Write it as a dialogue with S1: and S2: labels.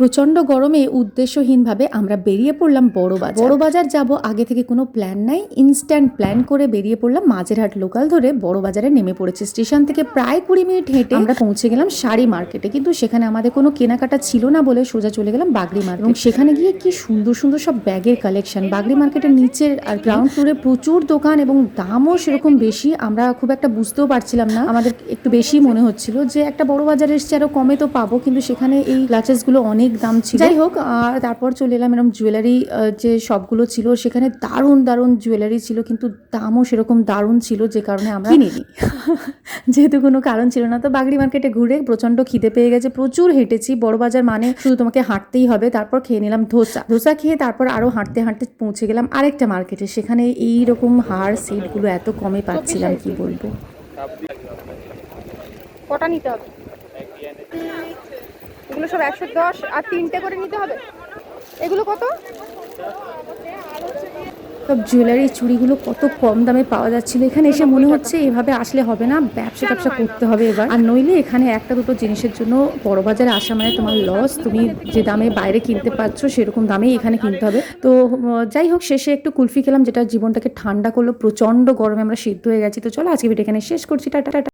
S1: প্রচণ্ড গরমে উদ্দেশ্যহীনভাবে আমরা বেরিয়ে পড়লাম বড় বাজার। বড় বাজার যাব, আগে থেকে কোনো প্ল্যান নাই ইনস্ট্যান্ট প্ল্যান করে বেরিয়ে পড়লাম মাঝেরহাট লোকাল ধরে বড় বাজারে নেমে পড়েছে। স্টেশন থেকে প্রায় কুড়ি মিনিট হেঁটে আমরা পৌঁছে গেলাম শাড়ি মার্কেটে কিন্তু সেখানে আমাদের কোনো কেনাকাটা ছিল না বলে সোজা চলে গেলাম বাগড়ি মার্কেট এবং সেখানে গিয়ে কি সুন্দর সুন্দর সব ব্যাগের কালেকশন বাগড়ি মার্কেটের নিচের আর গ্রাউন্ড ফ্লোরে প্রচুর দোকান এবং দামও সেরকম বেশি। আমরা খুব একটা বুঝতেও পারছিলাম না। আমাদের একটু বেশি মনে হচ্ছিল যে একটা বড় বাজারে এসছে আরও কমে তো পাবো, কিন্তু সেখানে এই গ্লাচেসগুলো অনেক দাম ছিল। যাই হোক আর তারপর চলে এলাম এরকম জুয়েলারি যে সবগুলো ছিল সেখানে দারুণ দারুণ জুয়েলারি ছিল কিন্তু দামও সেরকম দারুণ ছিল যে কারণে আমরা কিনিনি। যেহেতু কোনো কারণ ছিল না তো বাগড়ি মার্কেটে ঘুরে প্রচণ্ড খিদে পেয়ে গেছে প্রচুর হেঁটেছি বড় বাজার মানে শুধু তোমাকে হাঁটতেই হবে তারপর খেয়ে নিলাম ধোসা। ধোসা খেয়ে তারপর আরও হাঁটতে হাঁটতে পৌঁছে গেলাম আরেকটা মার্কেটে সেখানে এই রকম হার সেটগুলো এত কমে পাচ্ছিলাম কি বলব?
S2: কটা নিতে হবে? এগুলো সব একশো দশ আর তিনটে করে নিতে হবে। এগুলো কত?
S1: সব জুয়েলারি চুড়িগুলো কত কম দামে পাওয়া যাচ্ছিল। এখানে এসে মনে হচ্ছে এভাবে আসলে হবে না ব্যবসা ট্যাবসা করতে হবে এবার। আর নইলে এখানে একটা দুটো জিনিসের জন্য বড় বাজারে আসা মানে তোমার লস তুমি যে দামে বাইরে কিনতে পারছ সেরকম দামেই এখানে কিনতে হবে। তো যাই হোক শেষে একটু কুলফি খেলাম যেটা জীবনটাকে ঠান্ডা করল প্রচণ্ড গরমে আমরা সিদ্ধ হয়ে গেছি। তো চলো আজকে ভিডিও এখানে শেষ করছি। Tata tata.